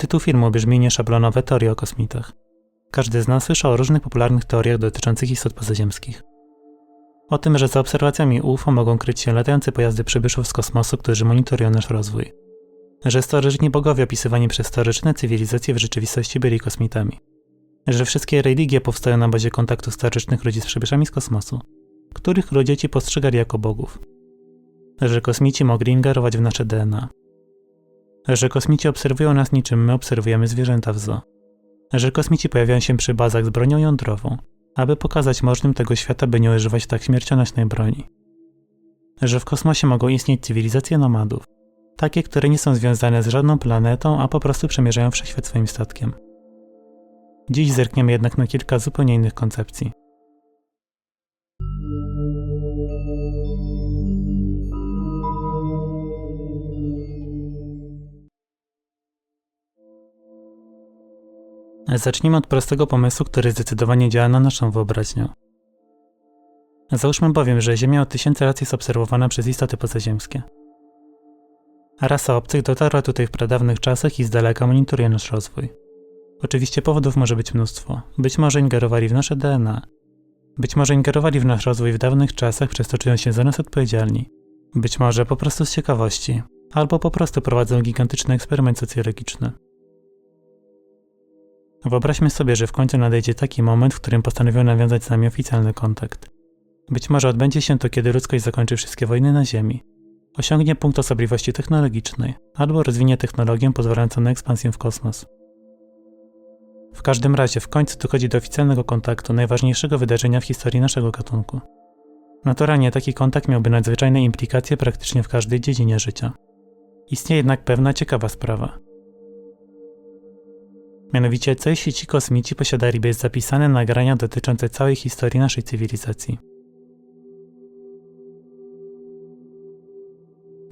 Tytuł filmu brzmi nieszablonowe teorie o kosmitach. Każdy z nas słyszał o różnych popularnych teoriach dotyczących istot pozaziemskich. O tym, że za obserwacjami UFO mogą kryć się latające pojazdy przybyszów z kosmosu, którzy monitorują nasz rozwój. Że starożytni bogowie opisywani przez starożytne cywilizacje w rzeczywistości byli kosmitami. Że wszystkie religie powstają na bazie kontaktu starożytnych ludzi z przybyszami z kosmosu, których ludzie ci postrzegali jako bogów. Że kosmici mogli ingerować w nasze DNA. Że kosmici obserwują nas niczym my obserwujemy zwierzęta w zoo. Że kosmici pojawiają się przy bazach z bronią jądrową, aby pokazać możnym tego świata, by nie używać tak śmiercionośnej broni. Że w kosmosie mogą istnieć cywilizacje nomadów, takie, które nie są związane z żadną planetą, a po prostu przemierzają wszechświat swoim statkiem. Dziś zerkniemy jednak na kilka zupełnie innych koncepcji. Zacznijmy od prostego pomysłu, który zdecydowanie działa na naszą wyobraźnię. Załóżmy bowiem, że Ziemia od tysięcy lat jest obserwowana przez istoty pozaziemskie. Rasa obcych dotarła tutaj w pradawnych czasach i z daleka monitoruje nasz rozwój. Oczywiście powodów może być mnóstwo. Być może ingerowali w nasze DNA. Być może ingerowali w nasz rozwój w dawnych czasach, przez to czują się za nas odpowiedzialni. Być może po prostu z ciekawości. Albo po prostu prowadzą gigantyczny eksperyment socjologiczny. Wyobraźmy sobie, że w końcu nadejdzie taki moment, w którym postanowią nawiązać z nami oficjalny kontakt. Być może odbędzie się to, kiedy ludzkość zakończy wszystkie wojny na Ziemi, osiągnie punkt osobliwości technologicznej, albo rozwinie technologię pozwalającą na ekspansję w kosmos. W każdym razie w końcu dochodzi do oficjalnego kontaktu, najważniejszego wydarzenia w historii naszego gatunku. Naturalnie taki kontakt miałby nadzwyczajne implikacje praktycznie w każdej dziedzinie życia. Istnieje jednak pewna ciekawa sprawa. Mianowicie, co jeśli ci kosmici posiadaliby zapisane nagrania dotyczące całej historii naszej cywilizacji?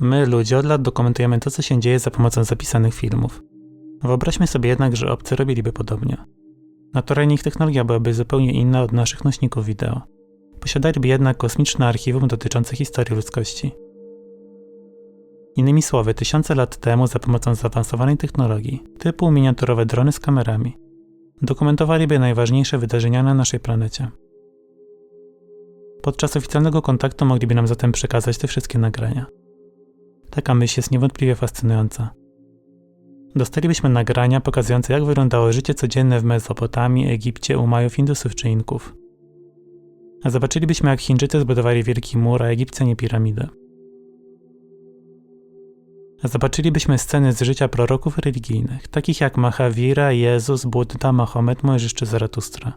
My, ludzie, od lat dokumentujemy to, co się dzieje za pomocą zapisanych filmów. Wyobraźmy sobie jednak, że obcy robiliby podobnie. Naturalnie ich technologia byłaby zupełnie inna od naszych nośników wideo. Posiadaliby jednak kosmiczne archiwum dotyczące historii ludzkości. Innymi słowy, tysiące lat temu za pomocą zaawansowanej technologii, typu miniaturowe drony z kamerami, dokumentowaliby najważniejsze wydarzenia na naszej planecie. Podczas oficjalnego kontaktu mogliby nam zatem przekazać te wszystkie nagrania. Taka myśl jest niewątpliwie fascynująca. Dostalibyśmy nagrania pokazujące, jak wyglądało życie codzienne w Mezopotamii, Egipcie, u Majów, Indusów czy Inków. A zobaczylibyśmy, jak Chińczycy zbudowali Wielki Mur, a Egipcjanie piramidę. Zobaczylibyśmy sceny z życia proroków religijnych, takich jak Mahavira, Jezus, Buddha, Mahomet, Mojżesz czy Zaratustra.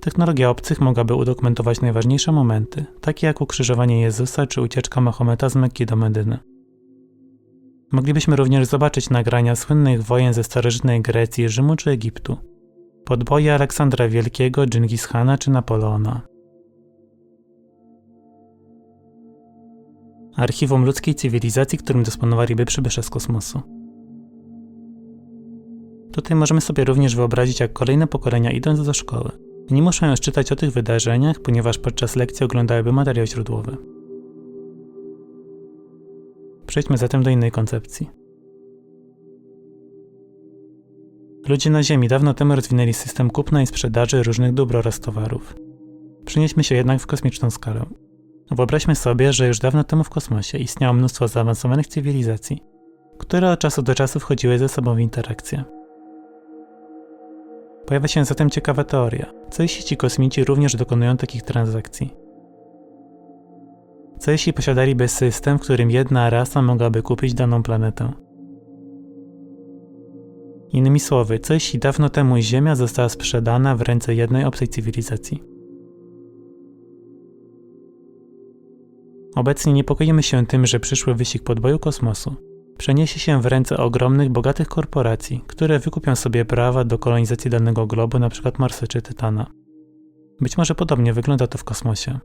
Technologia obcych mogłaby udokumentować najważniejsze momenty, takie jak ukrzyżowanie Jezusa czy ucieczka Mahometa z Mekki do Medyny. Moglibyśmy również zobaczyć nagrania słynnych wojen ze starożytnej Grecji, Rzymu czy Egiptu, podboje Aleksandra Wielkiego, Dżingis Hana czy Napoleona. Archiwum ludzkiej cywilizacji, którym dysponowaliby przybysze z kosmosu. Tutaj możemy sobie również wyobrazić, jak kolejne pokolenia idąc do szkoły, nie muszą już czytać o tych wydarzeniach, ponieważ podczas lekcji oglądałyby materiał źródłowy. Przejdźmy zatem do innej koncepcji. Ludzie na Ziemi dawno temu rozwinęli system kupna i sprzedaży różnych dóbr oraz towarów. Przenieśmy się jednak w kosmiczną skalę. Wyobraźmy sobie, że już dawno temu w kosmosie istniało mnóstwo zaawansowanych cywilizacji, które od czasu do czasu wchodziły ze sobą w interakcję. Pojawia się zatem ciekawa teoria, co jeśli ci kosmici również dokonują takich transakcji? Co jeśli posiadaliby system, w którym jedna rasa mogłaby kupić daną planetę? Innymi słowy, co jeśli dawno temu Ziemia została sprzedana w ręce jednej obcej cywilizacji? Obecnie niepokoimy się tym, że przyszły wyścig podboju kosmosu przeniesie się w ręce ogromnych, bogatych korporacji, które wykupią sobie prawa do kolonizacji danego globu, np. Marsa czy Tytana. Być może podobnie wygląda to w kosmosie.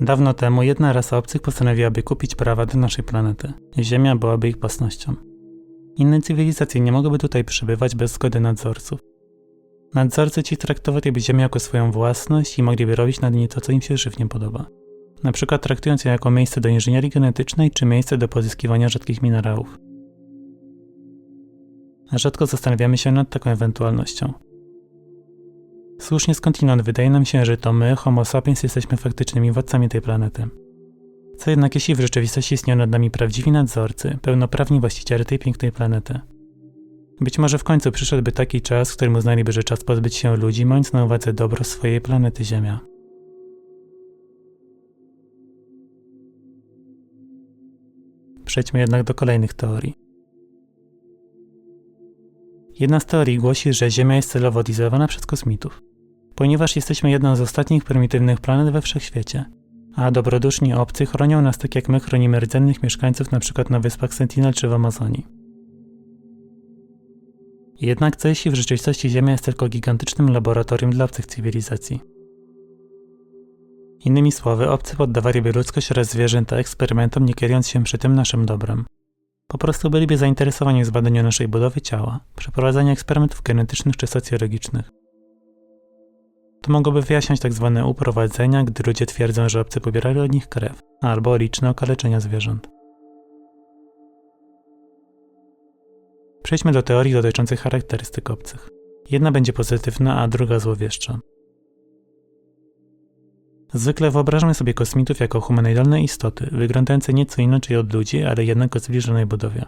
Dawno temu jedna rasa obcych postanowiłaby kupić prawa do naszej planety. Ziemia byłaby ich własnością. Inne cywilizacje nie mogłyby tutaj przybywać bez zgody nadzorców. Nadzorcy ci traktowaliby Ziemię jako swoją własność i mogliby robić nad niej to, co im się żywnie podoba. na przykład traktując ją jako miejsce do inżynierii genetycznej czy miejsce do pozyskiwania rzadkich minerałów. Rzadko zastanawiamy się nad taką ewentualnością. Słusznie skądinąd wydaje nam się, że to my, Homo sapiens, jesteśmy faktycznymi władcami tej planety. Co jednak jeśli w rzeczywistości istnieją nad nami prawdziwi nadzorcy, pełnoprawni właściciele tej pięknej planety? Być może w końcu przyszedłby taki czas, w którym uznaliby, że czas pozbyć się ludzi, mając na uwadze dobro swojej planety Ziemia. Przejdźmy jednak do kolejnych teorii. Jedna z teorii głosi, że Ziemia jest celowo odizolowana przez kosmitów, ponieważ jesteśmy jedną z ostatnich prymitywnych planet we wszechświecie, a dobroduszni obcy chronią nas tak jak my chronimy rdzennych mieszkańców np. na wyspach Sentinel czy w Amazonii. Jednak co jeśli w rzeczywistości Ziemia jest tylko gigantycznym laboratorium dla obcych cywilizacji? Innymi słowy, obcy poddawaliby ludzkość oraz zwierzęta eksperymentom, nie kierując się przy tym naszym dobrem. Po prostu byliby zainteresowani zbadaniem naszej budowy ciała, przeprowadzania eksperymentów genetycznych czy socjologicznych. To mogłoby wyjaśniać. Tak uprowadzenia, gdy ludzie twierdzą, że obcy pobierali od nich krew, albo liczne okaleczenia zwierząt. Przejdźmy do teorii dotyczących charakterystyk obcych. Jedna będzie pozytywna, a druga złowieszcza. Zwykle wyobrażamy sobie kosmitów jako humanoidalne istoty, wyglądające nieco inaczej od ludzi, ale jednak o zbliżonej budowie.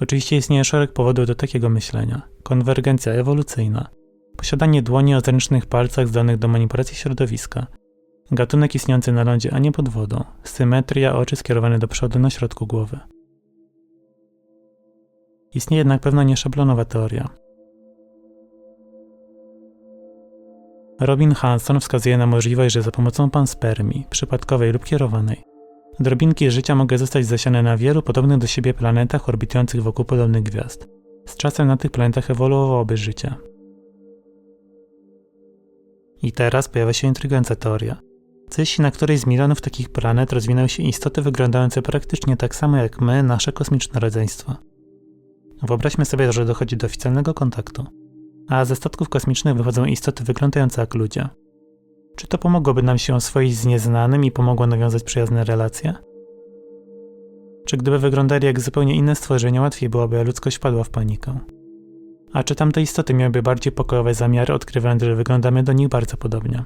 Oczywiście istnieje szereg powodów do takiego myślenia. Konwergencja ewolucyjna, posiadanie dłoni o zręcznych palcach zdolnych do manipulacji środowiska, gatunek istniejący na lądzie, a nie pod wodą, symetria oczy skierowane do przodu na środku głowy. Istnieje jednak pewna nieszablonowa teoria. Robin Hanson wskazuje na możliwość, że za pomocą panspermii, przypadkowej lub kierowanej, drobinki życia mogą zostać zasiane na wielu podobnych do siebie planetach orbitujących wokół podobnych gwiazd. Z czasem na tych planetach ewoluowałoby życie. I teraz pojawia się intrygująca teoria. Co jeśli na którejś z milionów takich planet rozwinęły się istoty wyglądające praktycznie tak samo jak my, nasze kosmiczne rodzeństwo? Wyobraźmy sobie, że dochodzi do oficjalnego kontaktu, a ze statków kosmicznych wychodzą istoty wyglądające jak ludzie. Czy to pomogłoby nam się oswoić z nieznanym i pomogło nawiązać przyjazne relacje? Czy gdyby wyglądali jak zupełnie inne stworzenia, łatwiej byłoby, a ludzkość wpadła w panikę? A czy tamte istoty miałyby bardziej pokojowe zamiary, odkrywając, że wyglądamy do nich bardzo podobnie?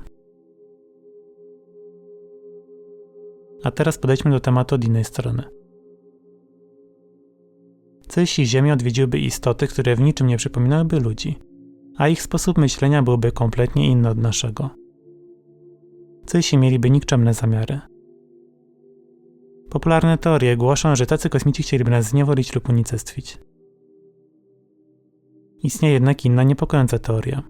A teraz podejdźmy do tematu od innej strony. Jeśli Ziemię odwiedziłyby istoty, które w niczym nie przypominałyby ludzi, a ich sposób myślenia byłby kompletnie inny od naszego? Jeśli mieliby nikczemne zamiary? Popularne teorie głoszą, że tacy kosmici chcieliby nas zniewolić lub unicestwić. Istnieje jednak inna niepokojąca teoria.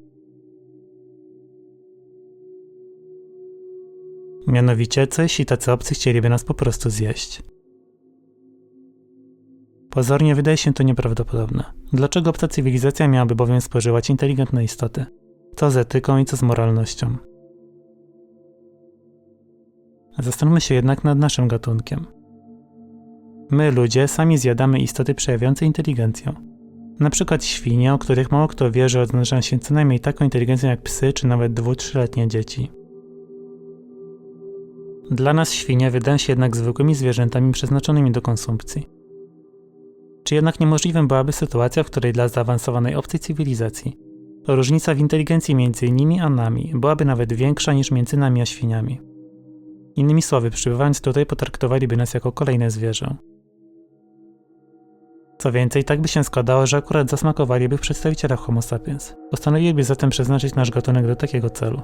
Mianowicie, jeśli tacy obcy chcieliby nas po prostu zjeść? Pozornie wydaje się to nieprawdopodobne. Dlaczego obca cywilizacja miałaby bowiem spożywać inteligentne istoty? Co z etyką i co z moralnością? Zastanówmy się jednak nad naszym gatunkiem. My, ludzie, sami zjadamy istoty przejawiające inteligencję. Na przykład świnie, o których mało kto wie, że odznaczają się co najmniej taką inteligencją jak psy czy nawet dwu-trzyletnie dzieci. Dla nas świnie wydają się jednak zwykłymi zwierzętami przeznaczonymi do konsumpcji. Czy jednak niemożliwym byłaby sytuacja, w której dla zaawansowanej obcej cywilizacji różnica w inteligencji między nimi a nami byłaby nawet większa niż między nami a świniami? Innymi słowy, przybywając tutaj, potraktowaliby nas jako kolejne zwierzę. Co więcej, tak by się składało, że akurat zasmakowaliby w przedstawicielach Homo sapiens. Postanowiliby zatem przeznaczyć nasz gatunek do takiego celu.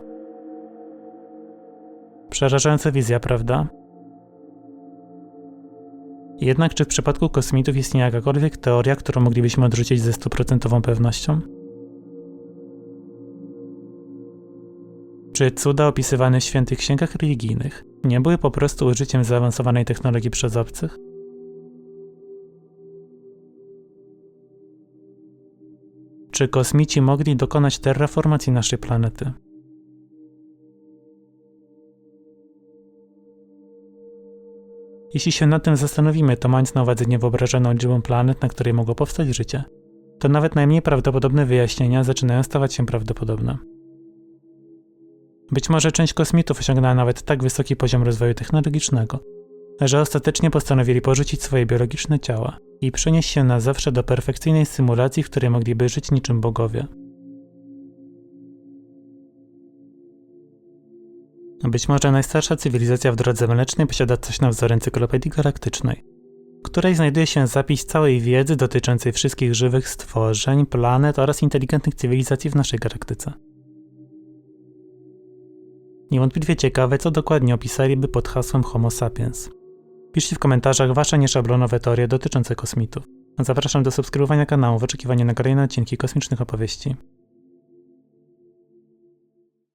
Przerażająca wizja, prawda? Jednak czy w przypadku kosmitów istnieje jakakolwiek teoria, którą moglibyśmy odrzucić ze stuprocentową pewnością? Czy cuda opisywane w świętych księgach religijnych nie były po prostu użyciem zaawansowanej technologii przez obcych? Czy kosmici mogli dokonać terraformacji naszej planety? Jeśli się nad tym zastanowimy, to mając na uwadze niewyobrażoną liczbę planet, na której mogło powstać życie, to nawet najmniej prawdopodobne wyjaśnienia zaczynają stawać się prawdopodobne. Być może część kosmitów osiągnęła nawet tak wysoki poziom rozwoju technologicznego, że ostatecznie postanowili porzucić swoje biologiczne ciała i przenieść się na zawsze do perfekcyjnej symulacji, w której mogliby żyć niczym bogowie. Być może najstarsza cywilizacja w drodze mlecznej posiada coś na wzór encyklopedii galaktycznej, w której znajduje się zapis całej wiedzy dotyczącej wszystkich żywych stworzeń, planet oraz inteligentnych cywilizacji w naszej galaktyce. Niewątpliwie ciekawe, co dokładnie opisaliby pod hasłem Homo sapiens. Piszcie w komentarzach wasze nieszablonowe teorie dotyczące kosmitów. Zapraszam do subskrybowania kanału w oczekiwaniu na kolejne odcinki kosmicznych opowieści.